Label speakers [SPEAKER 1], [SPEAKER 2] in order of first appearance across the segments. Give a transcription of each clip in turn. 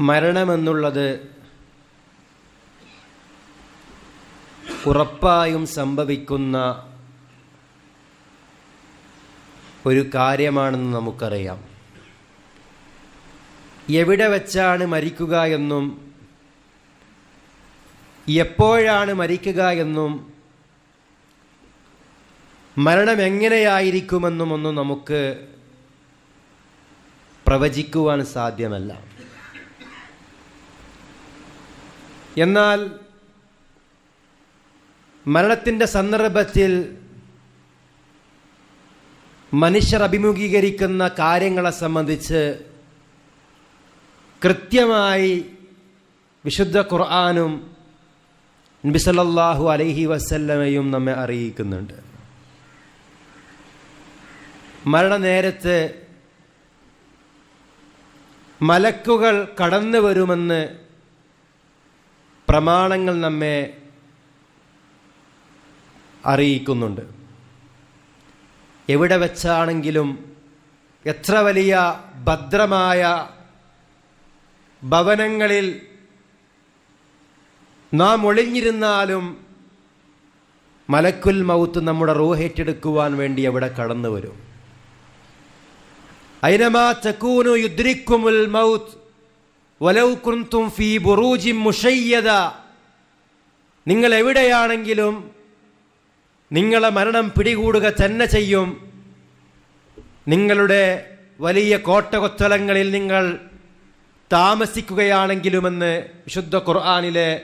[SPEAKER 1] മരണമെന്നുള്ളത് ഉറപ്പായും സംഭവിക്കുന്ന ഒരു കാര്യമാണെന്ന് നമുക്കറിയാം. എവിടെ വെച്ചാണ് മരിക്കുക എന്നും എപ്പോഴാണ് മരിക്കുക എന്നും മരണം എങ്ങനെയായിരിക്കുമെന്നും ഒന്നും നമുക്ക് പ്രവചിക്കുവാൻ സാധ്യമല്ല. എന്നാൽ മരണത്തിന്റെ സന്ദർഭത്തിൽ മനുഷ്യർ അഭിമുഖീകരിക്കുന്ന കാര്യങ്ങളെ സംബന്ധിച്ച് കൃത്യമായി വിശുദ്ധ ഖുർആാനും നബിസല്ലാഹു അലൈഹി വസല്ലമയും നമ്മെ അറിയിക്കുന്നുണ്ട്. മരണനേരത്ത് മലക്കുകൾ കടന്നു വരുമെന്ന് പ്രമാണങ്ങൾ നമ്മെ അറിയിക്കുന്നുണ്ട്. എവിടെ വെച്ചാണെങ്കിലും എത്ര വലിയ ഭദ്രമായ ഭവനങ്ങളിൽ നാം ഒളിഞ്ഞിരുന്നാലും മലക്കുൽ മൗത്ത് നമ്മുടെ റൂഹേറ്റെടുക്കുവാൻ വേണ്ടി അവിടെ കടന്നു വരും ഐനമാ ചക്കൂനു യുദ്രിക്കുമുൽ മൗത്ത് വലൗകുന്തും ഫീ ബുറൂജി മുഷയ്യത നിങ്ങൾ എവിടെയാണെങ്കിലും നിങ്ങളെ മരണം പിടികൂടുക തന്നെ ചെയ്യും. നിങ്ങളുടെ വലിയ കോട്ടകൊത്തലങ്ങളിൽ നിങ്ങൾ താമസിക്കുകയാണെങ്കിലുമെന്ന് വിശുദ്ധ ഖുർആാനിലെ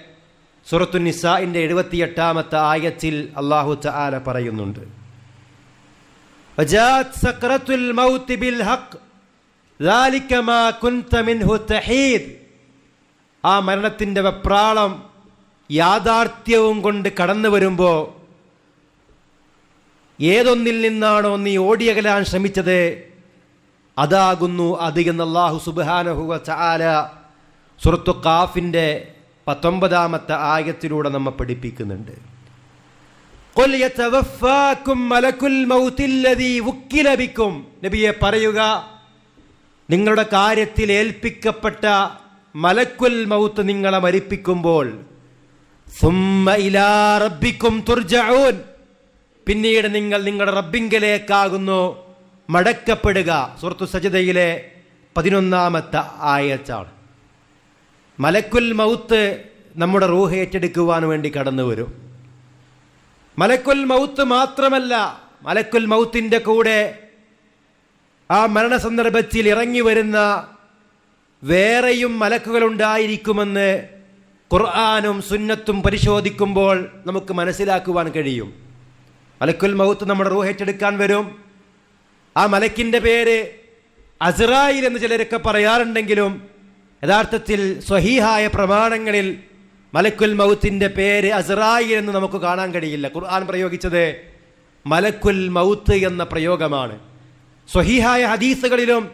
[SPEAKER 1] സുറത്തു നിസാഇന്റെ എഴുപത്തിയെട്ടാമത്തെ ആയത്തിൽ അള്ളാഹു ചാല പറയുന്നുണ്ട്. സക്രത്തുൽ മൗത്ത് ബിൽ ഹക്ക് ആ മരണത്തിന്റെ വെപ്രാളം യാഥാർത്ഥ്യവും കൊണ്ട് കടന്നു വരുമ്പോൾ ഏതൊന്നിൽ നിന്നാണോ നീ ഓടിയകലാൻ ശ്രമിച്ചത്? അതാകുന്നു അത് എന്ന് അള്ളാഹു സുബാനഹുവ ചാല സുറത്തു കാഫിന്റെ പത്തൊമ്പതാമത്തെ ആയത്തിലൂടെ നമ്മൾ പഠിപ്പിക്കുന്നുണ്ട്. നബിയെ പറയുക നിങ്ങളുടെ കാര്യത്തിൽ ഏൽപ്പിക്കപ്പെട്ട മലക്കുൽ മൗത്ത് നിങ്ങളെ മരിപ്പിക്കുമ്പോൾ റബ്ബിക്കും തുർജഊൻ. പിന്നീട് നിങ്ങൾ നിങ്ങളുടെ റബ്ബിങ്കലേക്കാകുന്നു. മടക്കപ്പെടുക. സുഹൃത്തു സജിതയിലെ പതിനൊന്നാമത്തെ ആയച്ചാണ് മലക്കുൽ മൗത്ത് നമ്മുടെ റൂഹ് ഏറ്റെടുക്കുവാൻ വേണ്ടി കടന്നു വരും. മലക്കുൽ മൗത്ത് മാത്രമല്ല മലക്കുൽ മൗത്തിന്റെ കൂടെ ആ മരണ സന്ദർഭത്തിൽ ഇറങ്ങി വരുന്ന വേറെയും മലക്കുകൾ ഉണ്ടായിരിക്കുമെന്ന് ഖുർആാനും സുന്നത്തും പരിശോധിക്കുമ്പോൾ നമുക്ക് മനസ്സിലാക്കുവാൻ കഴിയും. മലക്കുൽ മൗത്ത് നമ്മുടെ റൂഹ് ഏറ്റെടുക്കാൻ വരും. ആ മലക്കിന്റെ പേര് അസ്രായിൽ എന്ന് ചിലരൊക്കെ പറയാറുണ്ടെങ്കിലും യഥാർത്ഥത്തിൽ സ്വഹീഹായ പ്രമാണങ്ങളിൽ മലക്കുൽ മൗത്തിന്റെ പേര് അസ്രായിൽ എന്ന് നമുക്ക് കാണാൻ കഴിയില്ല. ഖുർആൻ പ്രയോഗിച്ചത് മലക്കുൽ മൗത്ത് എന്ന പ്രയോഗമാണ്. സ്വഹീഹായ ഹദീസുകളിലും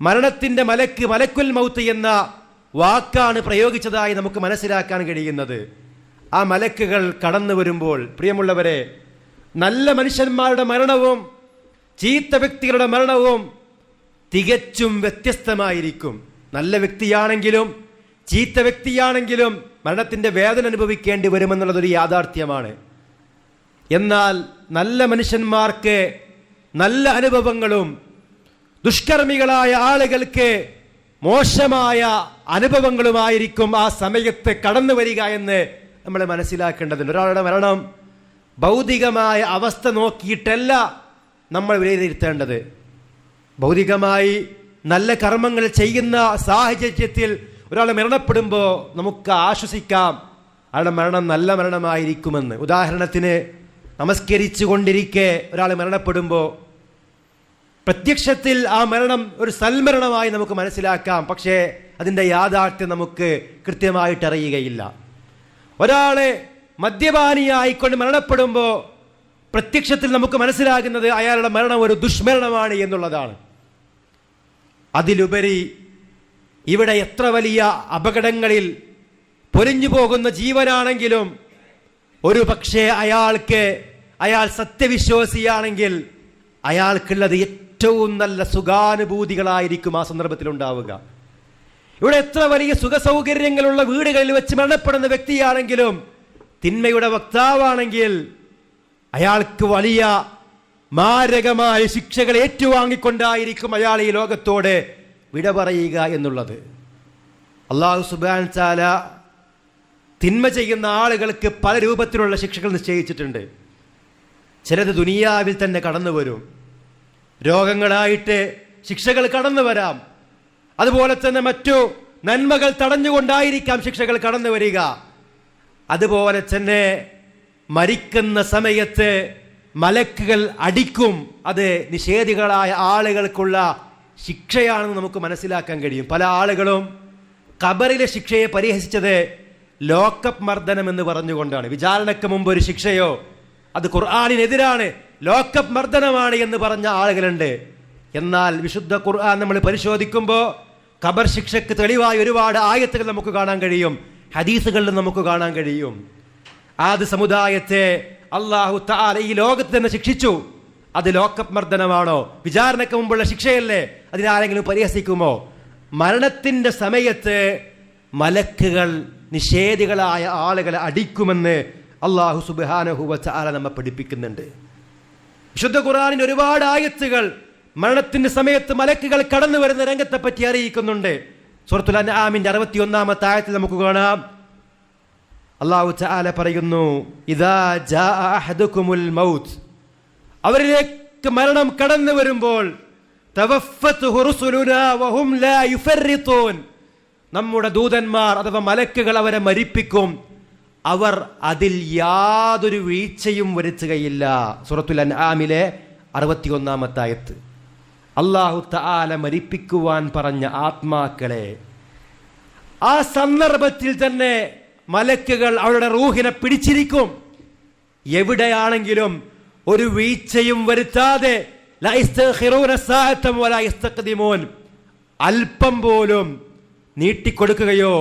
[SPEAKER 1] മരണത്തിന്റെ മലക്ക് മലക്കുൽ മൗത്ത് എന്ന വാക്കാണ് പ്രയോഗിച്ചതായി നമുക്ക് മനസ്സിലാക്കാൻ കഴിയുന്നത്. ആ മലക്കുകൾ കടന്നു വരുമ്പോൾ പ്രിയമുള്ളവരെ നല്ല മനുഷ്യന്മാരുടെ മരണവും ചീത്ത വ്യക്തികളുടെ മരണവും തികച്ചും വ്യത്യസ്തമായിരിക്കും. നല്ല വ്യക്തിയാണെങ്കിലും ചീത്ത വ്യക്തിയാണെങ്കിലും മരണത്തിന്റെ വേദന അനുഭവിക്കേണ്ടി വരുമെന്നുള്ളതൊരു യാഥാർത്ഥ്യമാണ്. എന്നാൽ നല്ല മനുഷ്യന്മാർക്ക് നല്ല അനുഭവങ്ങളും ദുഷ്കർമ്മികളായ ആളുകൾക്ക് മോശമായ അനുഭവങ്ങളുമായിരിക്കും ആ സമയത്ത് കടന്നു വരിക എന്ന് നമ്മൾ മനസ്സിലാക്കേണ്ടതുണ്ട്. ഒരാളുടെ മരണം ഭൗതികമായ അവസ്ഥ നോക്കിയിട്ടല്ല നമ്മൾ വിലയിരുത്തേണ്ടത്. ഭൗതികമായി നല്ല കർമ്മങ്ങൾ ചെയ്യുന്ന സാഹചര്യത്തിൽ ഒരാൾ മരണപ്പെടുമ്പോൾ നമുക്ക് ആശ്വസിക്കാം. അയാളുടെ മരണം നല്ല മരണമായിരിക്കുമെന്ന്. ഉദാഹരണത്തിന് നമസ്കരിച്ചു കൊണ്ടിരിക്കെ ഒരാൾ മരണപ്പെടുമ്പോൾ പ്രത്യക്ഷത്തിൽ ആ മരണം ഒരു സൽമരണമായി നമുക്ക് മനസ്സിലാക്കാം. പക്ഷേ അതിന്റെ യാഥാർത്ഥ്യം നമുക്ക് കൃത്യമായിട്ട് അറിയുകയില്ല ഒരാളെ മദ്യപാനിയായിക്കൊണ്ട് മരണപ്പെടുമ്പോൾ പ്രത്യക്ഷത്തിൽ നമുക്ക് മനസ്സിലാകുന്നത് അയാളുടെ മരണം ഒരു ദുഷ്മരണമാണ് എന്നുള്ളതാണ്. അതിലുപരി ഇവിടെ എത്ര വലിയ അപകടങ്ങളിൽ പൊലിഞ്ഞു പോകുന്ന ജീവനാണെങ്കിലും ഒരു പക്ഷേ അയാൾക്ക് അയാൾ സത്യവിശ്വാസിയാണെങ്കിൽ അയാൾക്കുള്ളത് ഏറ്റവും നല്ല സുഖാനുഭൂതികളായിരിക്കും ആ സന്ദർഭത്തിൽ ഉണ്ടാവുക ഇവിടെ എത്ര വലിയ സുഖ സൗകര്യങ്ങളുള്ള വീടുകളിൽ വെച്ച് മരണപ്പെടുന്ന വ്യക്തിയാണെങ്കിലും തിന്മയുടെ വക്താവാണെങ്കിൽ അയാൾക്ക് വലിയ മാരകമായ ശിക്ഷകൾ ഏറ്റുവാങ്ങിക്കൊണ്ടായിരിക്കും അയാൾ ഈ ലോകത്തോട് വിട പറയുക എന്നുള്ളത്. അള്ളാഹു സുബാൻ ചാല തിന്മ ചെയ്യുന്ന ആളുകൾക്ക് പല രൂപത്തിലുള്ള ശിക്ഷകൾ നിശ്ചയിച്ചിട്ടുണ്ട്. ചിലത് ദുനിയാവിൽ തന്നെ കടന്നു വരും. രോഗങ്ങളായിട്ട് ശിക്ഷകൾ കടന്നു വരാം. അതുപോലെ തന്നെ മറ്റു നന്മകൾ തടഞ്ഞുകൊണ്ടായിരിക്കാം ശിക്ഷകൾ കടന്നു വരിക. അതുപോലെ തന്നെ മരിക്കുന്ന സമയത്ത് മലക്കുകൾ അടിക്കും. അത് നിഷേധികളായ ആളുകൾക്കുള്ള ശിക്ഷയാണെന്ന് നമുക്ക് മനസ്സിലാക്കാൻ കഴിയും. പല ആളുകളും ഖബറിലെ ശിക്ഷയെ പരിഹസിച്ചത് ലോക്കപ്പ് മർദ്ദനം എന്ന് പറഞ്ഞുകൊണ്ടാണ്. വിചാരണയ്ക്ക് മുമ്പ് ഒരു ശിക്ഷയോ അത് ഖുർആാനിനെതിരാണ്. ലോക്കപ്പ് മർദ്ദനമാണ് എന്ന് പറഞ്ഞ ആളുകളുണ്ട്. എന്നാൽ വിശുദ്ധ ഖുർആൻ നമ്മൾ പരിശോധിക്കുമ്പോൾ ഖബർ ശിക്ഷയ്ക്ക് തെളിവായി ഒരുപാട് ആയത്തുകൾ നമുക്ക് കാണാൻ കഴിയും. ഹദീസുകളിലും നമുക്ക് കാണാൻ കഴിയും. ആദ്യ സമുദായത്തെ അള്ളാഹു താല ഈ ലോകത്ത് തന്നെ ശിക്ഷിച്ചു. അത് ലോക്കപ്പ് മർദ്ദനമാണോ? വിചാരണയ്ക്ക് മുമ്പുള്ള ശിക്ഷയല്ലേ? അതിനാരെങ്കിലും പരിഹസിക്കുമോ? മരണത്തിന്റെ സമയത്ത് മലക്കുകൾ നിഷേധികളായ ആളുകളെ അടിക്കുമെന്ന് അള്ളാഹു സുബാനഹുവച്ച ആല നമ്മെ പഠിപ്പിക്കുന്നുണ്ട്. വിശുദ്ധ ഖുറാനിന് ഒരുപാട് ആയത്തുകൾ മരണത്തിന്റെ സമയത്ത് മലക്കുകൾ കടന്നു വരുന്ന രംഗത്തെ പറ്റി അറിയിക്കുന്നുണ്ട്. സുഹൃത്തുൽ ആമിന്റെ അറുപത്തി ഒന്നാമത്തെ ആയത്തിൽ നമുക്ക് കാണാം. അള്ളാഹു ചാല പറയുന്നു ഇതാ ജാ അഹദുക്കുമുൽ മൗത്ത്. അവരിലേക്ക് മരണം കടന്നു വരുമ്പോൾ. നമ്മുടെ ദൂതന്മാർ അഥവാ മലക്കുകൾ അവരെ മരിപ്പിക്കും. അവർ അതിൽ യാതൊരു വീഴ്ചയും വരുത്തുകയില്ല സുറത്തുൽ അൻആമിലെ അറുപത്തിയൊന്നാമത്തായത്ത് അള്ളാഹു താല മരിപ്പിക്കുവാൻ പറഞ്ഞ ആത്മാക്കളെ ആ സന്ദർഭത്തിൽ തന്നെ മലക്കുകൾ അവരുടെ റൂഹിനെ പിടിച്ചിരിക്കും എവിടെയാണെങ്കിലും ഒരു വീഴ്ചയും വരുത്താതെ. അല്പം പോലും നീട്ടിക്കൊടുക്കുകയോ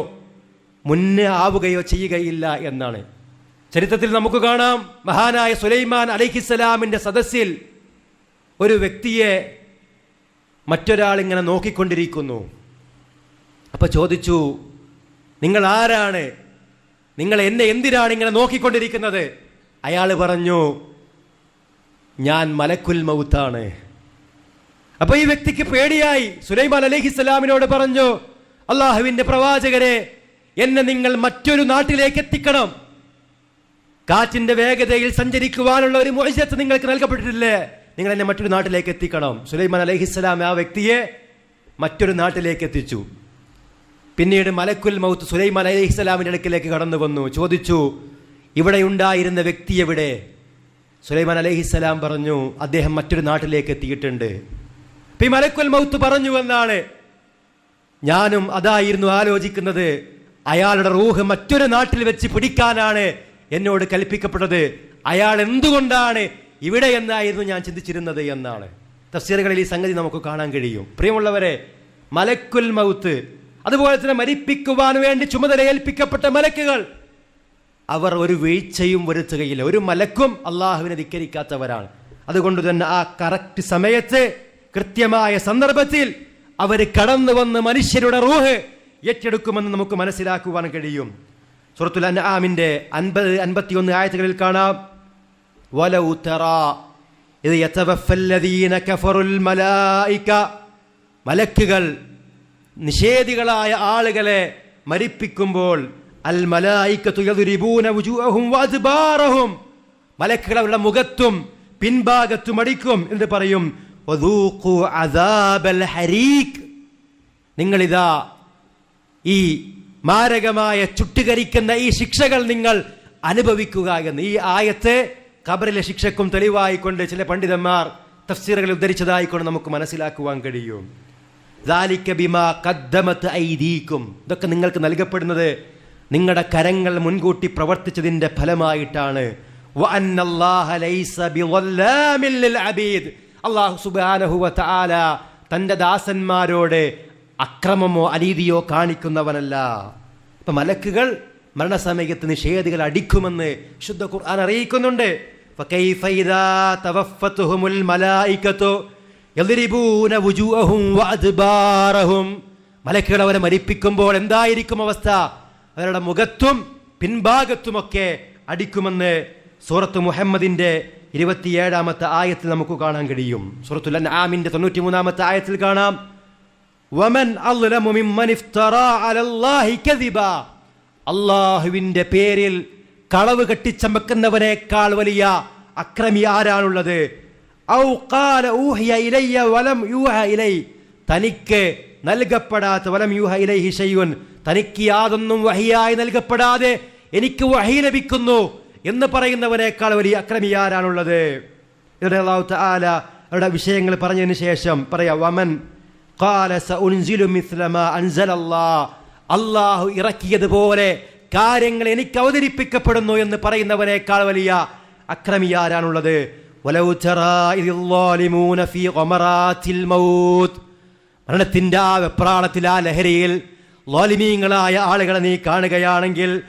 [SPEAKER 1] മുന്നേ ആവുകയോ ചെയ്യുകയില്ല എന്നാണ്. ചരിത്രത്തിൽ നമുക്ക് കാണാം മഹാനായ സുലൈമാൻ അലഹിസ്സലാമിന്റെ സദസ്സിൽ ഒരു വ്യക്തിയെ മറ്റൊരാൾ ഇങ്ങനെ നോക്കിക്കൊണ്ടിരിക്കുന്നു. അപ്പോൾ ചോദിച്ചു നിങ്ങൾ ആരാണ്? നിങ്ങൾ എന്നെ എന്തിനാണ് ഇങ്ങനെ നോക്കിക്കൊണ്ടിരിക്കുന്നത്? അയാൾ പറഞ്ഞു ഞാൻ മലക്കുൽ മൗത്താണ്. അപ്പോൾ ഈ വ്യക്തിക്ക് പേടിയായി. സുലൈമാൻ അലഹിസ്സലാമിനോട് പറഞ്ഞു അള്ളാഹുവിന്റെ പ്രവാചകരെ എന്നെ നിങ്ങൾ മറ്റൊരു നാട്ടിലേക്ക് എത്തിക്കണം. കാറ്റിന്റെ വേഗതയിൽ സഞ്ചരിക്കുവാനുള്ള ഒരു മോശത്ത് നിങ്ങൾക്ക് നൽകപ്പെട്ടിട്ടില്ലേ? നിങ്ങൾ എന്നെ മറ്റൊരു നാട്ടിലേക്ക് എത്തിക്കണം. സുലൈമാൻ അലഹിസ്സലാം ആ വ്യക്തിയെ മറ്റൊരു നാട്ടിലേക്ക് എത്തിച്ചു. പിന്നീട് മലക്കുൽ മൗത്ത് സുലൈമാൻ അലഹിസ്സലാമിന്റെ അടുക്കിലേക്ക് കടന്നു വന്നു. ചോദിച്ചു ഇവിടെ ഉണ്ടായിരുന്ന വ്യക്തി എവിടെ? സുലൈമാൻ അലഹിസ്സലാം പറഞ്ഞു അദ്ദേഹം മറ്റൊരു നാട്ടിലേക്ക് എത്തിയിട്ടുണ്ട്. ഈ മലക്കുൽ മൗത്ത് പറഞ്ഞു എന്നാണ് ഞാനും അതായിരുന്നു ആലോചിക്കുന്നത്. അയാളുടെ റൂഹ് മറ്റൊരു നാട്ടിൽ വെച്ച് പിടിക്കാനാണ് എന്നോട് കൽപ്പിക്കപ്പെട്ടത്. അയാൾ എന്തുകൊണ്ടാണ് ഇവിടെ എന്നായിരുന്നു ഞാൻ ചിന്തിച്ചിരുന്നത് എന്നാണ്. തഫ്സീറുകളിൽ ഈ സംഗതി നമുക്ക് കാണാൻ കഴിയും. പ്രിയമുള്ളവരെ മലക്കുൽ മൗത്ത് അതുപോലെ തന്നെ മരിപ്പിക്കുവാൻ വേണ്ടി ചുമതല ഏൽപ്പിക്കപ്പെട്ട മലക്കുകൾ അവർ ഒരു വീഴ്ചയും വരുത്തുകയില്ല. ഒരു മലക്കും അള്ളാഹുവിനെ ധിക്കരിക്കാത്തവരാണ്. അതുകൊണ്ട് തന്നെ ആ കറക്റ്റ് സമയത്ത് കൃത്യമായ സന്ദർഭത്തിൽ അവർ കടന്നു വന്ന് മനുഷ്യരുടെ റൂഹ് ഏറ്റെടുക്കുമെന്ന് നമുക്ക് മനസ്സിലാക്കുവാൻ കഴിയും. സുഹൃത്തുൽ അൻആമിന്റെ അൻപത് അൻപത്തിയൊന്ന് ആയത്തുകളിൽ കാണാം. വലൗ ഉത്തറ ഇത് യതവഫല്ലദീന കഫറുൽ മലായിക്ക മലക്കുകൾ നിഷേധികളായ ആളുകളെ മരിപ്പിക്കുമ്പോൾ അൽ മലായിക്ക മലക്കുകൾ അവരുടെ മുഖത്തും പിൻഭാഗത്തും അടിക്കും എന്ന് പറയും. ഹരീഖ്. നിങ്ങളിതാ ഈ മാരകമായ ചുട്ടുകരിക്കുന്ന ഈ ശിക്ഷകൾ നിങ്ങൾ അനുഭവിക്കുക എന്ന്. ഈ ആയത്തെ കബറിലെ ശിക്ഷക്കും തെളിവായിക്കൊണ്ട് ചില പണ്ഡിതന്മാർ തഫ്സീറുകൾ ഉദ്ധരിച്ചതായിക്കൊണ്ട് നമുക്ക് മനസ്സിലാക്കുവാൻ കഴിയും. ദാലിക്ക ബിമാ കദ്ദമത്ത് ഐദീക്കും. ഇതൊക്കെ നിങ്ങൾക്ക് നൽകപ്പെടുന്നത് നിങ്ങളുടെ കരങ്ങൾ മുൻകൂട്ടി പ്രവർത്തിച്ചതിന്റെ ഫലമായിട്ടാണ്. അള്ളാഹു സുബാനഹുവ തന്റെ ദാസന്മാരോട് അക്രമമോ അനീതിയോ കാണിക്കുന്നവനല്ല. ഇപ്പം മലക്കുകൾ മരണസമയത്ത് നിഷേധികൾ അടിക്കുമെന്ന് ശുദ്ധ ഖുർആൻ അറിയിക്കുന്നുണ്ട്. മലക്കുകൾ അവരെ മരിപ്പിക്കുമ്പോൾ എന്തായിരിക്കും അവസ്ഥ? അവരുടെ മുഖത്തും പിൻഭാഗത്തുമൊക്കെ അടിക്കുമെന്ന് സൂറത്ത് മുഹമ്മദിന്റെ ഇരുപത്തിയേഴാമത്തെ ആയത്തിൽ നമുക്ക് കാണാൻ കഴിയും. സൂറത്തുൽ തൊണ്ണൂറ്റി മൂന്നാമത്തെ ആയത്തിൽ കാണാം. വമൻ അള്ളാഹുവിന്റെ പേരിൽ കളവ് കെട്ടിച്ചമക്കുന്നവനേക്കാൾ വലിയ അക്രമി ആരാണുള്ളത്? തനിക്ക് നൽകപ്പെടാത്ത വലം യൂഹ ഇലൈഹി ഷൈഉൻ തനിക്ക് യാതൊന്നും വഹിയായി നൽകപ്പെടാതെ എനിക്ക് വഹി ലഭിക്കുന്നു എന്ന് പറയുന്നവനേക്കാൾ വലിയ അക്രമി ആരാണുള്ളത്? ഇവിടെ അള്ളാഹു തആല അവരുടെ വിഷയങ്ങൾ പറഞ്ഞതിന് ശേഷം പറയാം വമൻ ഖാല സഉൻസിലു മിസ്ല മാ الله. അള്ളാഹു ഇറക്കിയതുപോലെ കാര്യങ്ങൾ എനിക്ക് അവതരിപ്പിക്കപ്പെടുന്നു എന്ന് പറയുന്നവനേക്കാൾ വലിയ അക്രമി ആരാണുള്ളത്? മരണത്തിന്റെ ആ വെപ്രാളത്തിൽ ആ ലഹരിയിൽ ളാലിമീങ്ങളായ ആളുകളെ നീ കാണുകയാണെങ്കിൽ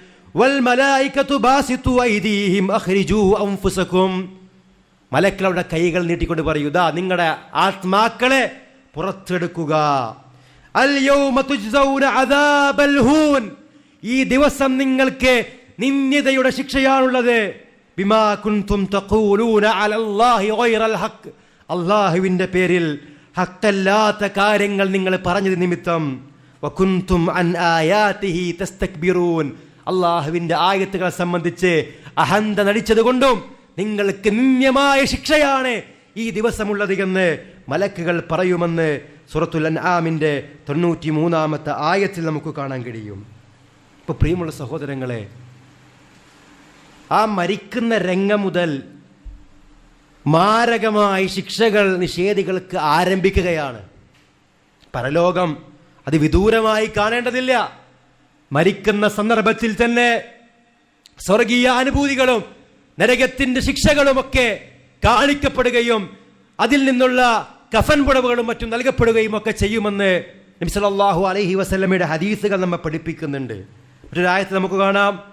[SPEAKER 1] മലക്കളുടെ കൈകൾ നീട്ടിക്കൊണ്ട് പറയൂ ഇതാ നിങ്ങളുടെ ആത്മാക്കളെ പുറത്തെടുക്കുക. ഈ ദിവസം നിങ്ങൾക്ക് നിന്ദ്യതയുടെ ശിക്ഷയാണുള്ളത്. അള്ളാഹുവിന്റെ പേരിൽ ഹക്കല്ലാത്ത കാര്യങ്ങൾ നിങ്ങൾ പറഞ്ഞത് നിമിത്തം. വകുന്തും അൻ ആയത്തുകളെ സംബന്ധിച്ച് അഹന്ത നടിച്ചത് കൊണ്ടും നിങ്ങൾക്ക് നിന്ദ്യമായ ശിക്ഷയാണ് ഈ ദിവസമുള്ളത് എന്ന് മലക്കുകൾ പറയുമെന്ന് സുറത്തുൽ അൻആമിന്റെ തൊണ്ണൂറ്റി മൂന്നാമത്തെ ആയത്തിൽ നമുക്ക് കാണാൻ കഴിയും. ഇപ്പോൾ പ്രിയമുള്ള സഹോദരങ്ങളെ ആ മരിക്കുന്ന രംഗം മുതൽ മാരകമായി ശിക്ഷകൾ നിഷേധികൾക്ക് ആരംഭിക്കുകയാണ്. പരലോകം അത് വിദൂരമായി കാണേണ്ടതില്ല. മരിക്കുന്ന സന്ദർഭത്തിൽ തന്നെ സ്വർഗീയ അനുഭൂതികളും നരകത്തിന്റെ ശിക്ഷകളുമൊക്കെ കാണിക്കപ്പെടുകയും അതിൽ നിന്നുള്ള കഫൻ പുടവുകളും മറ്റും നൽകപ്പെടുകയും ഒക്കെ ചെയ്യുമെന്ന് നബിസലാഹു അലഹി വസല്ലമയുടെ ഹദീസുകൾ നമ്മെ പഠിപ്പിക്കുന്നുണ്ട്. ഒരു ആയത്ത് നമുക്ക് കാണാം.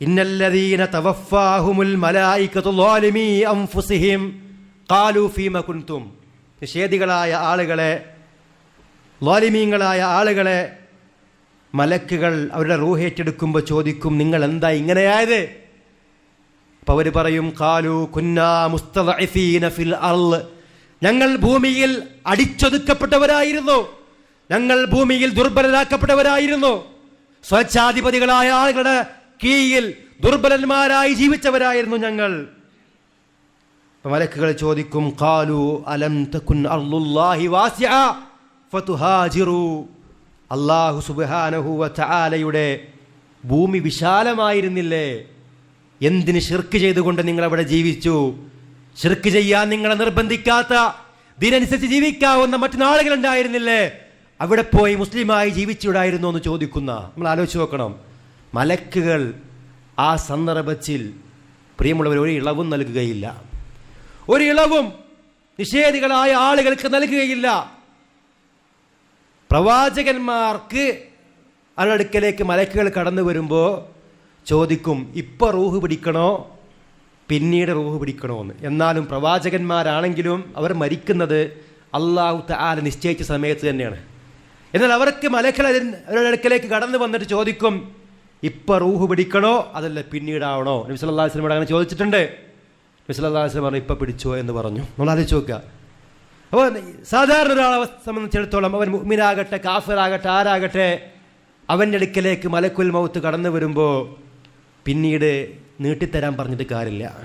[SPEAKER 1] ഇന്നല്ലദീന തവഫാഹുമുൽ ഖാലു ഫീമ കുൻതും. നിഷേധികളായ ആളുകളെ ലോലിമീങ്ങളായ ആളുകളെ മലക്കുകൾ അവരുടെ റൂഹേറ്റെടുക്കുമ്പോൾ ചോദിക്കും നിങ്ങൾ എന്താ ഇങ്ങനെയായത്? അപ്പൊ അവർ പറയും കാലു കുന്നാ മുസ്തീന ഫിൽ അർൾ. ഞങ്ങൾ ഭൂമിയിൽ അടിച്ചൊതുക്കപ്പെട്ടവരായിരുന്നു. ഞങ്ങൾ ഭൂമിയിൽ ദുർബലരാക്കപ്പെട്ടവരായിരുന്നു. സ്വച്ഛാധിപതികളായ ആളുകളുടെ കീഴിൽ ദുർബലന്മാരായി ജീവിച്ചവരായിരുന്നു ഞങ്ങൾ. മലക്കുകൾ ചോദിക്കും കാലു അലം തകുൻ അർളുല്ലാഹി വാസ്യ ഫതുഹാജിറു. അല്ലാഹു സുബ്ഹാനഹു വ തആലയുടെ ഭൂമി വിശാലമായിരുന്നില്ലേ? എന്തിന് ഷിർക്ക് ചെയ്തുകൊണ്ട് നിങ്ങൾ അവിടെ ജീവിച്ചു? ഷിർക്ക് ചെയ്യാൻ നിങ്ങളെ നിർബന്ധിക്കാത്ത ഇതിനനുസരിച്ച് ജീവിക്കാവുന്ന മറ്റു നാളുകൾ ഉണ്ടായിരുന്നില്ലേ അവിടെ പോയി മുസ്ലിമായി ജീവിച്ചുവിടായിരുന്നു എന്ന് ചോദിക്കുന്ന നമ്മൾ ആലോചിച്ച് നോക്കണം. മലക്കുകൾ ആ സന്ദർഭത്തിൽ പ്രിയമുള്ളവർ ഒരു ഇളവും നൽകുകയില്ല. ഒരു ഇളവും നിഷേധികളായ ആളുകൾക്ക് നൽകുകയില്ല. പ്രവാചകന്മാർക്ക് അവരുടെ അടുക്കലേക്ക് മലക്കുകൾ കടന്നു വരുമ്പോൾ ചോദിക്കും ഇപ്പൊ റൂഹ് പിടിക്കണോ? പിന്നീട് റൂഹ് പിടിക്കണോ എന്ന് എന്നാലും പ്രവാചകന്മാരാണെങ്കിലും അവർ മരിക്കുന്നത് അള്ളാഹു താല നിശ്ചയിച്ച സമയത്ത് തന്നെയാണ്. എന്നാൽ അവർക്ക് മലക്കൾ അവരുടെ അടുക്കലേക്ക് കടന്നു വന്നിട്ട് ചോദിക്കും ഇപ്പൊ റൂഹ് പിടിക്കണോ? അതല്ല പിന്നീടാവണോ? നബി അള്ളാഹു വസ്ലമോട് അങ്ങനെ ചോദിച്ചിട്ടുണ്ട്. നബി അള്ളാഹു വസ്ലം പറഞ്ഞു ഇപ്പൊ പിടിച്ചോ? എന്ന് പറഞ്ഞു. നമ്മൾ ആലോചിച്ച് നോക്കുക. അപ്പോൾ സാധാരണ ഒരാളെ സംബന്ധിച്ചിടത്തോളം അവൻ മുഅ്മിനാകട്ടെ കാഫിറാകട്ടെ ആരാകട്ടെ അവന്റെ അടുക്കലേക്ക് മലക്കുൽ മൗത്ത് കടന്നു വരുമ്പോൾ പിന്നീട് നീട്ടിത്തരാൻ പറഞ്ഞിട്ട് കാര്യമില്ല.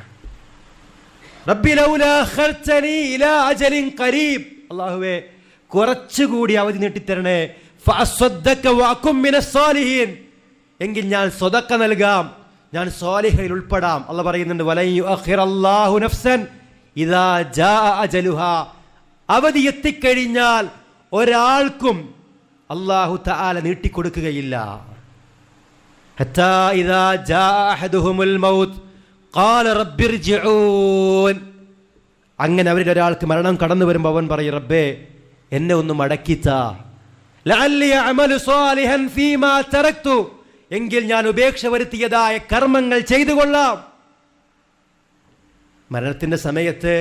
[SPEAKER 1] അള്ളാഹുവേ കുറച്ചുകൂടി അവധി നീട്ടിത്തരണേ. എങ്കിൽ ഞാൻ സ്വതക്ക നൽകാം. ഞാൻ സ്വാലിഹയിൽ ഉൾപ്പെടാം. അല്ല പറയുന്നുണ്ട് യുഅഖിറല്ലാഹു നഫ്സൻ ഇദാ ജാ അജലുഹാ. അവധി എത്തിക്കഴിഞ്ഞാൽ ഒരാൾക്കും അള്ളാഹു താല നീട്ടിക്കൊടുക്കുകയില്ല. حتى إذا جاء أحدهم الموت قال رب ارجعون അങ്ങനെ അവരിൽ ഒരാൾക്ക് മരണം കടന്നു വരുമ്പോൾ അവൻ പറയും റബ്ബേ എന്നെ ഒന്ന് മടക്കിത്ത ലഅല്ലി അഅമലു സ്വാലിഹൻ ഫീമാ തറക്തു എങ്കിൽ ഞാൻ ഉപേക്ഷ വരുത്തിയതായ കർമ്മങ്ങൾ ചെയ്തു കൊള്ളാം മരണത്തിന്റെ സമയത്ത്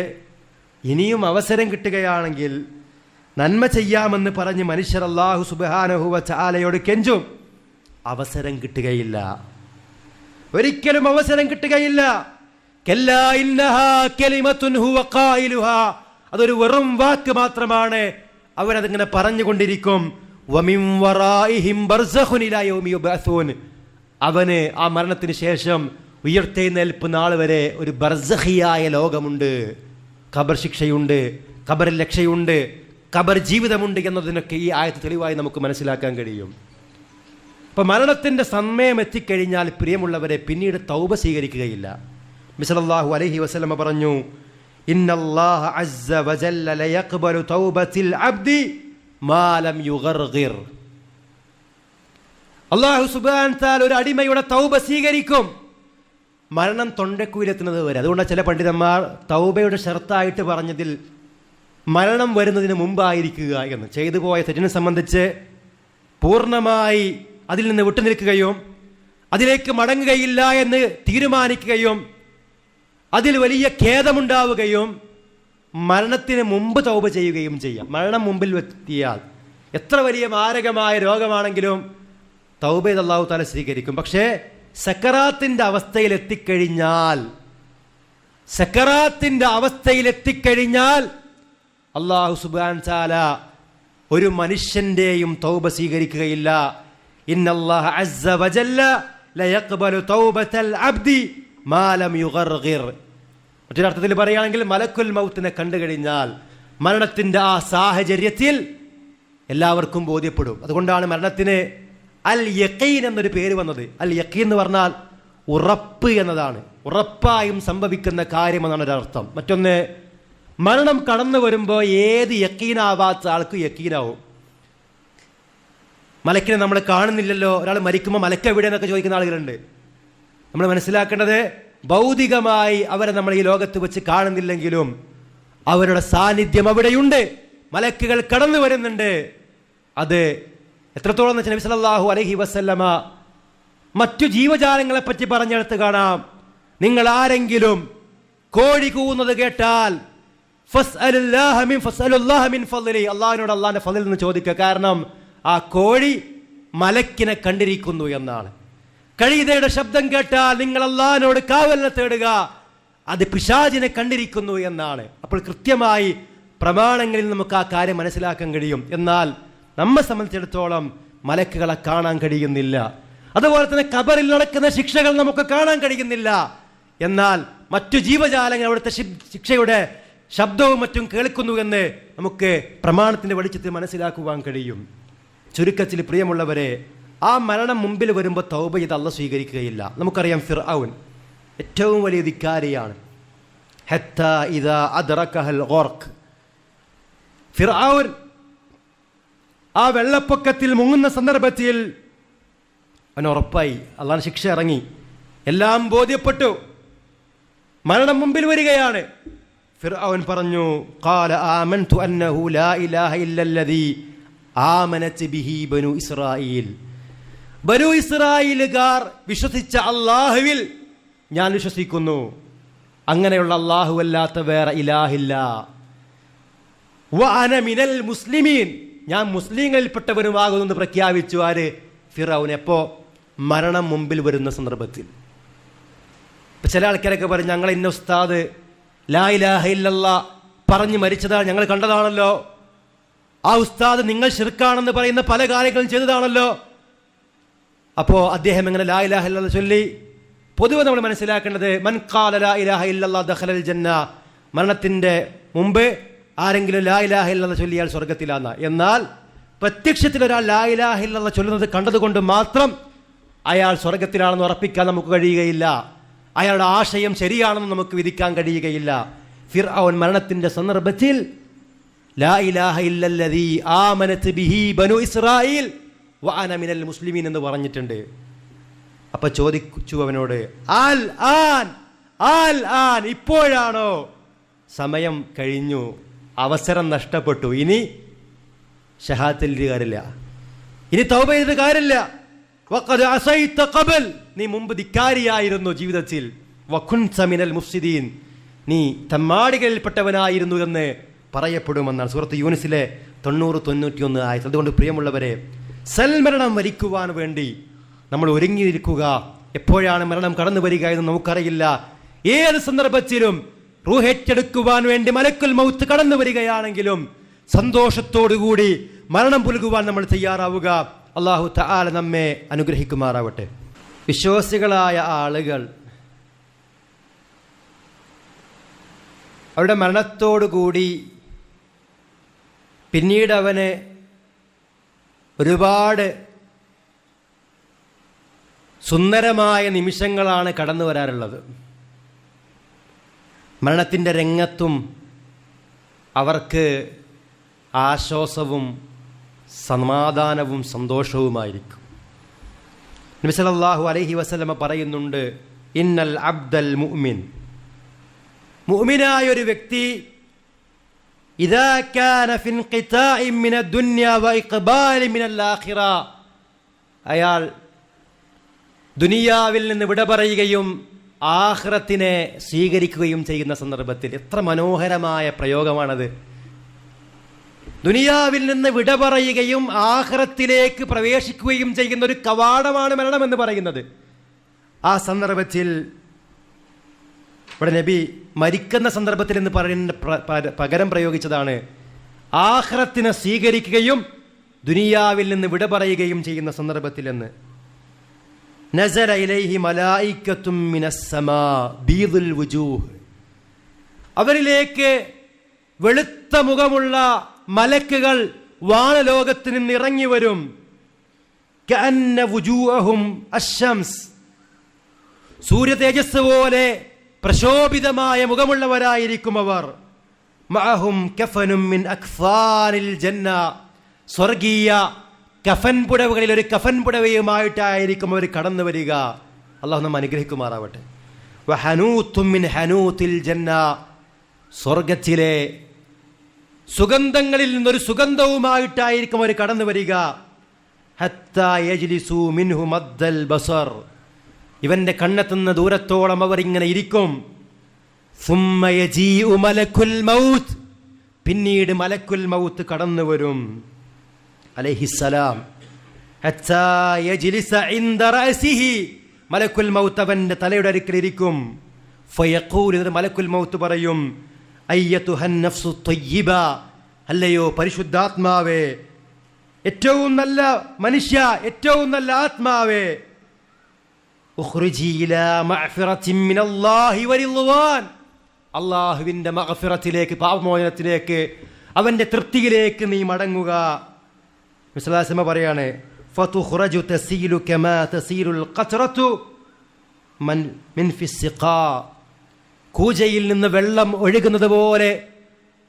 [SPEAKER 1] ഇനിയും അവസരം കിട്ടുകയാണെങ്കിൽ നന്മ ചെയ്യാമെന്ന് പറഞ്ഞ് മനുഷ്യർ അള്ളാഹു സുബാനഹുവ ചാലയോട് കെഞ്ചും അവസരം കിട്ടുകയില്ല. ഒരിക്കലും അവസരം കിട്ടുകയില്ല. അതൊരു വെറും വാക്ക് മാത്രമാണ്. അവരതിങ്ങനെ പറഞ്ഞുകൊണ്ടിരിക്കും. അവന് ആ മരണത്തിന് ശേഷം ഉയർത്തെഴുന്നേൽപ്പ് നാൾ വരെ ഒരു ബർസഹിയായ ലോകമുണ്ട്. ഖബർ ശിക്ഷയുണ്ട് ഖബർ രക്ഷയുണ്ട് ഖബർ ജീവിതമുണ്ട് എന്നതിനൊക്കെ ഈ ആയത്ത് തെളിവായി നമുക്ക് മനസ്സിലാക്കാൻ കഴിയും. അപ്പൊ മരണത്തിന്റെ സമയം എത്തിക്കഴിഞ്ഞാൽ പ്രിയമുള്ളവരെ പിന്നീട് തൗബ സ്വീകരിക്കുകയില്ല. മിസലല്ലാഹു അലഹി വസ്ലമ പറഞ്ഞു അള്ളാഹു സുബാൻ താൽ ഒരു അടിമയുടെ തൗബ സ്വീകരിക്കും മരണം തൊണ്ടക്കുയിലെത്തുന്നത് വരെ. അതുകൊണ്ടാണ് ചില പണ്ഡിതന്മാർ തൗബയുടെ ഷർത്തായിട്ട് പറഞ്ഞതിൽ മരണം വരുന്നതിന് മുമ്പായിരിക്കുക എന്ന്. ചെയ്തു പോയ തെറ്റിനെ സംബന്ധിച്ച് പൂർണമായി അതിൽ നിന്ന് വിട്ടുനിൽക്കുകയും അതിലേക്ക് മടങ്ങുകയില്ല എന്ന് തീരുമാനിക്കുകയും അതിൽ വലിയ ഖേദമുണ്ടാവുകയും മരണത്തിന് മുമ്പ് തൗപ ചെയ്യുകയും ചെയ്യാം. മരണം മുമ്പിൽ എത്തിയാൽ എത്ര വലിയ മാരകമായ രോഗമാണെങ്കിലും തൗബ ചെയ്ത് അള്ളാഹു താല സ്വീകരിക്കും. പക്ഷേ സക്കറാത്തിന്റെ അവസ്ഥയിൽ എത്തിക്കഴിഞ്ഞാൽ സക്കറാത്തിന്റെ അവസ്ഥയിൽ എത്തിക്കഴിഞ്ഞാൽ അള്ളാഹു സുബാൻ ചാല ഒരു മനുഷ്യന്റെയും തൗബ സ്വീകരിക്കുകയില്ല. ഇന്നല്ലാഹ അസ്സ വജല്ല ലയഖ്ബലു തൗബത്തൽ അബ്ദി മാ ലം يغرغر മറ്റൊരർത്ഥത്തിൽ പറയുകയാണെങ്കിൽ മലക്കുൽ മൗത്തിനെ കണ്ടു കഴിഞ്ഞാൽ മരണത്തിന്റെ ആ സാഹചര്യത്തിൽ എല്ലാവർക്കും ബോധ്യപ്പെടും. അതുകൊണ്ടാണ് മരണത്തിന് അൽ യക്കീൻ എന്നൊരു പേര് വന്നത്. അൽ യക്കീൻ എന്ന് പറഞ്ഞാൽ ഉറപ്പ് എന്നതാണ്. ഉറപ്പായും സംഭവിക്കുന്ന കാര്യമെന്നാണ് ഒരർത്ഥം മറ്റൊന്ന് മരണം കടന്നു വരുമ്പോൾ ഏത് യക്കീനാവാത്ത ആൾക്ക് യക്കീനാവും മലക്കിനെ നമ്മൾ കാണുന്നില്ലല്ലോ. ഒരാൾ മരിക്കുമ്പോൾ മലക്ക് എവിടെ എന്നൊക്കെ ചോദിക്കുന്ന ആളുകളുണ്ട്. നമ്മൾ മനസ്സിലാക്കേണ്ടത് ഭൗതികമായി അവരെ നമ്മൾ ഈ ലോകത്ത് വെച്ച് കാണുന്നില്ലെങ്കിലും അവരുടെ സാന്നിധ്യം അവിടെയുണ്ട്. മലക്കുകൾ കടന്നു വരുന്നുണ്ട്. അത് എത്രത്തോളം വെച്ചാൽ നബി സല്ലല്ലാഹു അലഹി വസല്ലമ മറ്റു ജീവജാലങ്ങളെ പറ്റി പറഞ്ഞെടുത്ത് കാണാം. നിങ്ങൾ ആരെങ്കിലും കോഴി കൂവുന്നത് കേട്ടാൽ അള്ളാഹിനോട് അള്ളാഹിന്റെ ഫതിൽ നിന്ന് ചോദിക്കുക. കാരണം ആ കോഴി മലക്കിനെ കണ്ടിരിക്കുന്നു എന്നാണ്. കഴുതയുടെ ശബ്ദം കേട്ടാൽ നിങ്ങൾ അള്ളഹാനോട് കാവലിനെ തേടുക. അത് പിശാചിനെ കണ്ടിരിക്കുന്നു എന്നാണ്. അപ്പോൾ കൃത്യമായി പ്രമാണങ്ങളിൽ നമുക്ക് ആ കാര്യം മനസ്സിലാക്കാൻ കഴിയും. എന്നാൽ നമ്മെ സംബന്ധിച്ചിടത്തോളം മലക്കുകളെ കാണാൻ കഴിയുന്നില്ല. അതുപോലെ തന്നെ കബറിൽ നടക്കുന്ന ശിക്ഷകൾ നമുക്ക് കാണാൻ കഴിയുന്നില്ല. എന്നാൽ മറ്റു ജീവജാലങ്ങൾ അവിടുത്തെ ശിക്ഷയുടെ ശബ്ദവും മറ്റും കേൾക്കുന്നു എന്ന് നമുക്ക് പ്രമാണത്തിന്റെ വെളിച്ചത്തിൽ മനസ്സിലാക്കുവാൻ കഴിയും. ചുരുക്കത്തിൽ പ്രിയമുള്ളവരെ ആ മരണം മുമ്പിൽ വരുമ്പോൾ തൗബ ചെയ്ത് അല്ല സ്വീകരിക്കുകയില്ല. നമുക്കറിയാം ഫിർ ഫിർഔൻ ഏറ്റവും വലിയ ധിക്കാരിയാണ്. ഹെത്ത ഇത ഇദാ ഓർക്ക് ഫിർ ഫിർഔൻ ആ വെള്ളപ്പൊക്കത്തിൽ മുങ്ങുന്ന സന്ദർഭത്തിൽ അവൻ ഉറപ്പായി. അള്ളാഹ് ശിക്ഷ ഇറങ്ങി. എല്ലാം ബോധ്യപ്പെട്ടു. മരണം മുമ്പിൽ വരികയാണ്. ഫിർ അവൻ പറഞ്ഞു കാല ആമൻ തു അന്നഹു ലാ ഇലാഹ ഇല്ലല്ലദീ ബിഹി വിശ്വസിച്ച അള്ളാഹുവിൽ ഞാൻ വിശ്വസിക്കുന്നു. അങ്ങനെയുള്ള അള്ളാഹു അല്ലാത്ത വേറെ ഇലാഹില്ല. വഅന മിനൽ മുസ്ലിമീൻ. ഞാൻ മുസ്ലിങ്ങളിൽപ്പെട്ടവരുമാകുന്നു എന്ന് പ്രഖ്യാപിച്ചു. ആര്? ഫിറൌൻ. എപ്പോ? മരണം മുമ്പിൽ വരുന്ന സന്ദർഭത്തിൽ. ഇപ്പൊ ചില ആൾക്കാരൊക്കെ പറഞ്ഞു ഞങ്ങൾ ഇന്ന ഉസ്താദ് ലാ ഇലാഹ ഇല്ലല്ല പറഞ്ഞ് മരിച്ചതാണ് ഞങ്ങൾ കണ്ടതാണല്ലോ. ആ ഉസ്താദ് നിങ്ങൾ ഷിർക്കാണെന്ന് പറയുന്ന പല കാര്യങ്ങളും ചെയ്തതാണല്ലോ. അപ്പോൾ അദ്ദേഹം എങ്ങനെ ലാ ഇലാഹ ഇല്ലാ ചൊല്ലി. പൊതുവെ നമ്മൾ മനസ്സിലാക്കേണ്ടത് മൻ ഖാല ലാ ഇലാഹ ഇല്ലല്ലാ ദഹലൽ ജന്ന. മരണത്തിന്റെ മുമ്പ് ആരെങ്കിലും ലാ ഇലാഹ ഇല്ലല്ല ചൊല്ലിയാൽ സ്വർഗത്തിലാന്ന എന്നാൽ പ്രത്യക്ഷത്തിൽ ഒരാൾ ലാ ഇലാഹ ഇല്ലല്ല ചൊല്ലുന്നത് കണ്ടതുകൊണ്ട് മാത്രം അയാൾ സ്വർഗത്തിലാണെന്ന് ഉറപ്പിക്കാൻ നമുക്ക് കഴിയുകയില്ല. അയാളുടെ ആശയം ശരിയാണെന്ന് നമുക്ക് വിധിക്കാൻ കഴിയുകയില്ല. ഫിർ അവൻ മരണത്തിന്റെ സന്ദർഭത്തിൽ ലാ ഇലാഹ ബിഹി വാന മിനൽ മുസ്ലിമീൻ എന്ന് പറഞ്ഞിട്ടുണ്ട്. അപ്പൊ ചോദിച്ചു അവനോട് ആൽ ആൻ ആൽ ആൻ ഇപ്പോഴാണോ? സമയം കഴിഞ്ഞു അവസരം നഷ്ടപ്പെട്ടു. ഇനി ഷഹാത്തിൽ കാര്യമില്ല. ഇനി തൗബ ചെയ്തിട്ട് കാര്യമില്ല. നീ മുമ്പ് ധിക്കാരിയായിരുന്നു ജീവിതത്തിൽ. വഖുൻ സമിനൽ മുഫ്സിദീൻ. നീ തമ്മാടികളിൽപ്പെട്ടവനായിരുന്നു എന്ന് പറയപ്പെടുമെന്നാണ്. സുഹൃത്ത് യൂനിസിലെ തൊണ്ണൂറ് തൊണ്ണൂറ്റിയൊന്ന് ആയത് അതുകൊണ്ട് പ്രിയമുള്ളവരെ സൽമരണം വരിക്കുവാൻ വേണ്ടി നമ്മൾ ഒരുങ്ങിയിരിക്കുക. എപ്പോഴാണ് മരണം കടന്നു വരിക എന്ന് നമുക്കറിയില്ല. ഏത് സന്ദർഭത്തിലും റൂഹേറ്റെടുക്കുവാൻ വേണ്ടി മലക്കുൽ മൗത്ത് കടന്നു വരികയാണെങ്കിലും സന്തോഷത്തോടുകൂടി മരണം പുലുകുവാൻ നമ്മൾ തയ്യാറാവുക. അള്ളാഹു തആല നമ്മെ അനുഗ്രഹിക്കുമാറാവട്ടെ. വിശ്വാസികളായ ആളുകൾ അവരുടെ മരണത്തോടുകൂടി പിന്നീട് അവന് ഒരുപാട് സുന്ദരമായ നിമിഷങ്ങളാണ് കടന്നു വരാറുള്ളത്. മരണത്തിന്റെ രംഗത്തും അവർക്ക് ആശ്വാസവും സമാധാനവും സന്തോഷവുമായിരിക്കും. നബി അലഹി വസല്ലമ പറയുന്നുണ്ട് ഇന്നൽ അബ്ദൽ മുഅ്മിൻ. മുഅ്മിനായ ഒരു വ്യക്തി ഇദാ കാന في انقطاع മിന الدنيا വ ഇഖ്ബാലി الآخرة അയാൾ ദുനിയാവിൽ നിന്ന് വിട പറയുകയും ആഹ്റത്തിനെ സ്വീകരിക്കുകയും ചെയ്യുന്ന സന്ദർഭത്തിൽ എത്ര മനോഹരമായ പ്രയോഗമാണത്. ദുനിയാവിൽ നിന്ന് വിട പറയുകയും ആഹ്റത്തിലേക്ക് പ്രവേശിക്കുകയും ചെയ്യുന്ന ഒരു കവാടമാണ് മരണം എന്ന് പറയുന്നത്. ആ സന്ദർഭത്തിൽ ഇവിടെ നബി മരിക്കുന്ന സന്ദർഭത്തിൽ എന്ന് പറയുന്ന പകരം പ്രയോഗിച്ചതാണ്. ആഹ്റത്തിനെ സ്വീകരിക്കുകയും ദുനിയാവിൽ നിന്ന് വിട പറയുകയും ചെയ്യുന്ന സന്ദർഭത്തിൽ എന്ന് നസല ഇലൈഹി ബീദുൽ വുജൂഹ്. അവരിലേക്ക് വെളുത്ത മുഖമുള്ള മലക്കുകൾ വാനലോകത്ത് നിന്ന് ഇറങ്ങി വരും. സൂര്യ തേജസ് പോലെ പ്രശോഭിതമായ മുഖമുള്ളവരായിരിക്കും അവർ. മഅഹും കഫനും മിൻ അക്ഫാനിൽ ജന്ന. സ്വർഗീയ കഫൻ പുടവുകളിൽ ഒരു കഫൻ പുടവയുമായിട്ടായിരിക്കും അവർ കടന്നു വരിക. അള്ളാഹു നമ്മൾ അനുഗ്രഹിക്കുമാറാവട്ടെ. വഹനൂത്തും മിൻ ഹനൂത്തിൽ ജന്ന. സ്വർഗത്തിലെ സുഗന്ധങ്ങളിൽ നിന്നൊരു സുഗന്ധവുമായിട്ടായിരിക്കും അവർ കടന്നു വരിക. ഹത്താ യജ്ലിസു മിൻഹു മദ്ദൽ ബസർ. ഇവന്റെ കണ്ണെത്തുന്ന ദൂരത്തോളം അവർ ഇങ്ങനെ ഇരിക്കും മൗത്ത് പിന്നീട് മലക്കുൽ മൗത്ത് കടന്നു വരും. റഅസിഹി. മലക്കുൽ മൗത്ത് അവന്റെ തലയുടെ അടുക്കൽ ഇരിക്കും. എന്നിട്ട് മലക്കുൽ മൗത്ത് പറയും അല്ലയോ പരിശുദ്ധാത്മാവേ. ഏറ്റവും നല്ല മനുഷ്യ ഏറ്റവും നല്ല ആത്മാവേ. അള്ളാഹുവിന്റെ മഹഫിറത്തിലേക്ക് പാപമോചനത്തിലേക്ക് അവന്റെ തൃപ്തിയിലേക്ക് നീ മടങ്ങുക. വിശ്വാസമ പറയാണ് കൂജയിൽ നിന്ന് വെള്ളം ഒഴുകുന്നത് പോലെ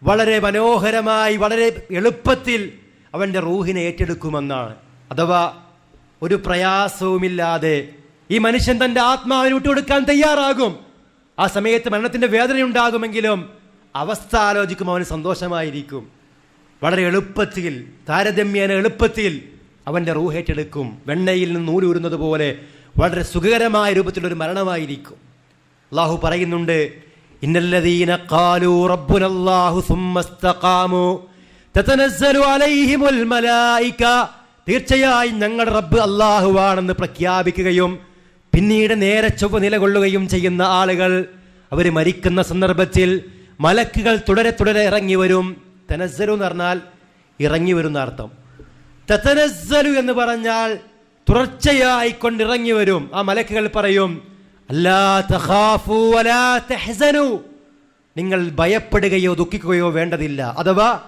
[SPEAKER 1] വളരെ മനോഹരമായി വളരെ എളുപ്പത്തിൽ അവന്റെ റൂഹിനെ ഏറ്റെടുക്കുമെന്നാണ്. അഥവാ ഒരു പ്രയാസവുമില്ലാതെ ഈ മനുഷ്യൻ തന്റെ ആത്മാവിന് വിട്ടുകൊടുക്കാൻ തയ്യാറാകും. ആ സമയത്ത് മരണത്തിന്റെ വേദനയുണ്ടാകുമെങ്കിലും അവസ്ഥ ആലോചിക്കും അവന് സന്തോഷമായിരിക്കും. വളരെ എളുപ്പത്തിൽ താരതമ്യേന എളുപ്പത്തിൽ അവന്റെ റൂഹേറ്റെടുക്കും വെണ്ണയിൽ നിന്ന് നൂലൂരുന്നത് പോലെ വളരെ സുഖകരമായ രൂപത്തിലൊരു മരണമായിരിക്കും. അള്ളാഹു പറയുന്നുണ്ട് ഇന്നല്ലദീന ഖാലു റബ്ബുനല്ലാഹു തതനസ്സലു മലായിക. തീർച്ചയായും ഞങ്ങളുടെ റബ്ബ് അള്ളാഹുവാണെന്ന് പ്രഖ്യാപിക്കുകയും പിന്നീട് നേരെ ചൊവ്വ നിലകൊള്ളുകയും ചെയ്യുന്ന ആളുകൾ അവർ മരിക്കുന്ന സന്ദർഭത്തിൽ മലക്കുകൾ തുടരെ തുടരെ ഇറങ്ങി വരും. തനസ്സലു എന്ന് പറഞ്ഞാൽ ഇറങ്ങി വരുന്ന അർത്ഥം. തതനസ്സലു എന്ന് പറഞ്ഞാൽ തുടർച്ചയായി കൊണ്ടിറങ്ങി വരും. ആ മലക്കുകൾ പറയും അല്ലാ നിങ്ങൾ ഭയപ്പെടുകയോ ദുഃഖിക്കുകയോ വേണ്ടതില്ല. അഥവാ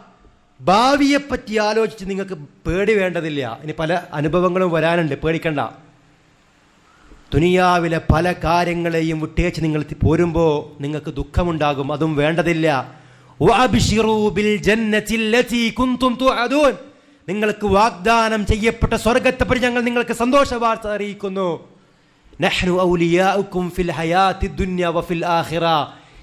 [SPEAKER 1] ഭാവിയെപ്പറ്റി ആലോചിച്ച് നിങ്ങൾക്ക് പേടി വേണ്ടതില്ല. ഇനി പല അനുഭവങ്ങളും വരാനുണ്ട്. പേടിക്കണ്ട. ദുനിയാവിലെ പല കാര്യങ്ങളെയും വിട്ടേച്ച് നിങ്ങൾ പോരുമ്പോൾ നിങ്ങൾക്ക് ദുഃഖമുണ്ടാകും അതും വേണ്ടതില്ല. നിങ്ങൾക്ക് വാഗ്ദാനം ചെയ്യപ്പെട്ട സ്വർഗത്തെപ്പറ്റി ഞങ്ങൾ നിങ്ങൾക്ക് സന്തോഷ വാർത്ത അറിയിക്കുന്നു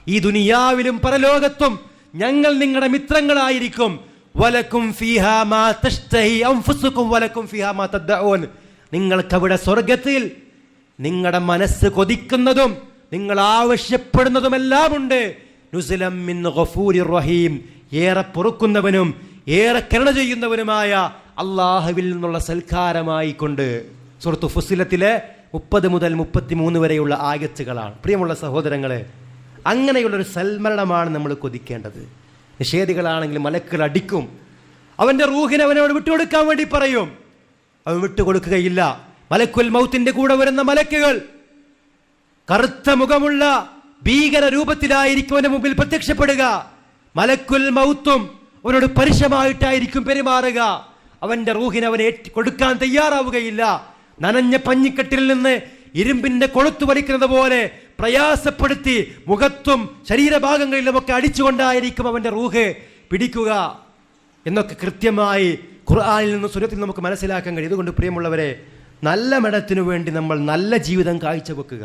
[SPEAKER 1] ഈ ദുനിയാവിലും പരലോകത്തും ഞങ്ങൾ നിങ്ങളുടെ മിത്രങ്ങളായിരിക്കും. വലക്കും ഫീഹാ മാ തഷ്തഹി വലക്കും ഫീഹാ മാ തദ്ദഊൻ. നിങ്ങൾക്ക് അവിടെ സ്വർഗത്തിൽ നിങ്ങളുടെ മനസ്സ് കൊതിക്കുന്നതും നിങ്ങൾ ആവശ്യപ്പെടുന്നതുമെല്ലാം ഉണ്ട് നുസലം റഹീം. ഏറെ പൊറുക്കുന്നവനും ഏറെ കരുണ ചെയ്യുന്നവനുമായ അള്ളാഹുവിൽ നിന്നുള്ള സൽക്കാരമായി കൊണ്ട് സുഹൃത്തു ഫുസിലത്തിലെ മുപ്പത് മുതൽ മുപ്പത്തിമൂന്ന് വരെയുള്ള ആയത്തുകളാണ്. പ്രിയമുള്ള സഹോദരങ്ങളെ അങ്ങനെയുള്ളൊരു സൽമരണമാണ് നമ്മൾ കൊതിക്കേണ്ടത്. നിഷേധികളാണെങ്കിൽ മലക്കുകൾ അടിക്കും അവന്റെ റൂഹിനെ അവനോട് വിട്ടുകൊടുക്കാൻ വേണ്ടി പറയും. അവൻ വിട്ടുകൊടുക്കുകയില്ല. മലക്കുൽ മൗത്തിന്റെ കൂടെ വരുന്ന മലക്കുകൾ. കറുത്ത മുഖമുള്ള ഭീകര രൂപത്തിലായിരിക്കും അവന്റെ മുമ്പിൽ പ്രത്യക്ഷപ്പെടുക. മലക്കുൽ മൗത്തും അവനോട് പരുഷമായിട്ടായിരിക്കും പെരുമാറുക. അവന്റെ റൂഹിന് അവനെ കൊടുക്കാൻ തയ്യാറാവുകയില്ല. നനഞ്ഞ പഞ്ഞിക്കെട്ടിൽ നിന്ന് ഇരുമ്പിന്റെ കൊളുത്തു വലിക്കുന്നത് പോലെ പ്രയാസപ്പെടുത്തി മുഖത്തും ശരീരഭാഗങ്ങളിലുമൊക്കെ അടിച്ചുകൊണ്ടായിരിക്കും അവന്റെ റൂഹ് പിടിക്കുക എന്നൊക്കെ കൃത്യമായി ഖുർആാനിൽ നിന്ന് സുരത്തിൽ നമുക്ക് മനസ്സിലാക്കാൻ കഴിയും. ഇതുകൊണ്ട് പ്രിയമുള്ളവരെ നല്ല മഠത്തിനു വേണ്ടി നമ്മൾ നല്ല ജീവിതം കാഴ്ചവെക്കുക.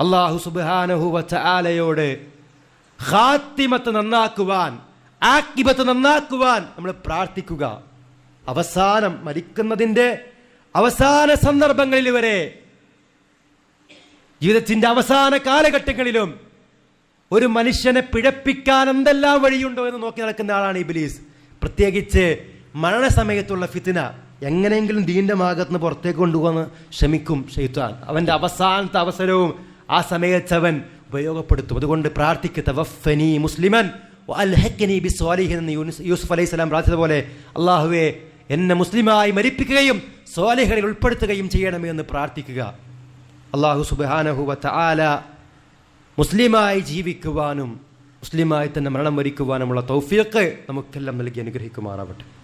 [SPEAKER 1] അള്ളാഹു സുബാനഹു ആലയോട് ഹാത്തിമത്ത് നന്നാക്കുവാൻ ആക്കിബത്ത് നന്നാക്കുവാൻ നമ്മൾ പ്രാർത്ഥിക്കുക. അവസാനം മരിക്കുന്നതിന്റെ അവസാന സന്ദർഭങ്ങളിൽ വരെ ജീവിതത്തിന്റെ അവസാന കാലഘട്ടങ്ങളിലും ഒരു മനുഷ്യനെ പിഴപ്പിക്കാൻ എന്തെല്ലാം വഴിയുണ്ടോ എന്ന് നോക്കി നടക്കുന്ന ആളാണ് ഇബിലീസ്. പ്രത്യേകിച്ച് മരണസമയത്തുള്ള ഫിത്തിന എങ്ങനെയെങ്കിലും ദീന്റെ ഭാഗത്തുനിന്ന് പുറത്തേക്ക് കൊണ്ടുപോകാൻ ശ്രമിക്കും ഷെയ്ത്താൻ അവന്റെ അവസാനത്തെ അവസരവും ആ സമയത്ത് അവൻ ഉപയോഗപ്പെടുത്തും. അതുകൊണ്ട് പ്രാർത്ഥിക്കുക തവഫനി മുസ്ലിമൻ അൽഹക്കനി ബി സ്വാലിഹൻ എന്ന് യൂസുഫ് അലൈഹി സ്വലാം പ്രാർത്ഥിച്ചതുപോലെ അള്ളാഹുവെ എന്നെ മുസ്ലിമായി മരിപ്പിക്കുകയും സ്വാലിഹകളിൽ ഉൾപ്പെടുത്തുകയും ചെയ്യണമേ എന്ന് പ്രാർത്ഥിക്കുക. അള്ളാഹു സുബാനഹു ആല മുസ്ലിമായി ജീവിക്കുവാനും മുസ്ലിമായി തന്നെ മരണം വരിക്കുവാനുമുള്ള തൗഫിയൊക്കെ നമുക്കെല്ലാം നൽകി അനുഗ്രഹിക്കുമാറാവട്ടെ.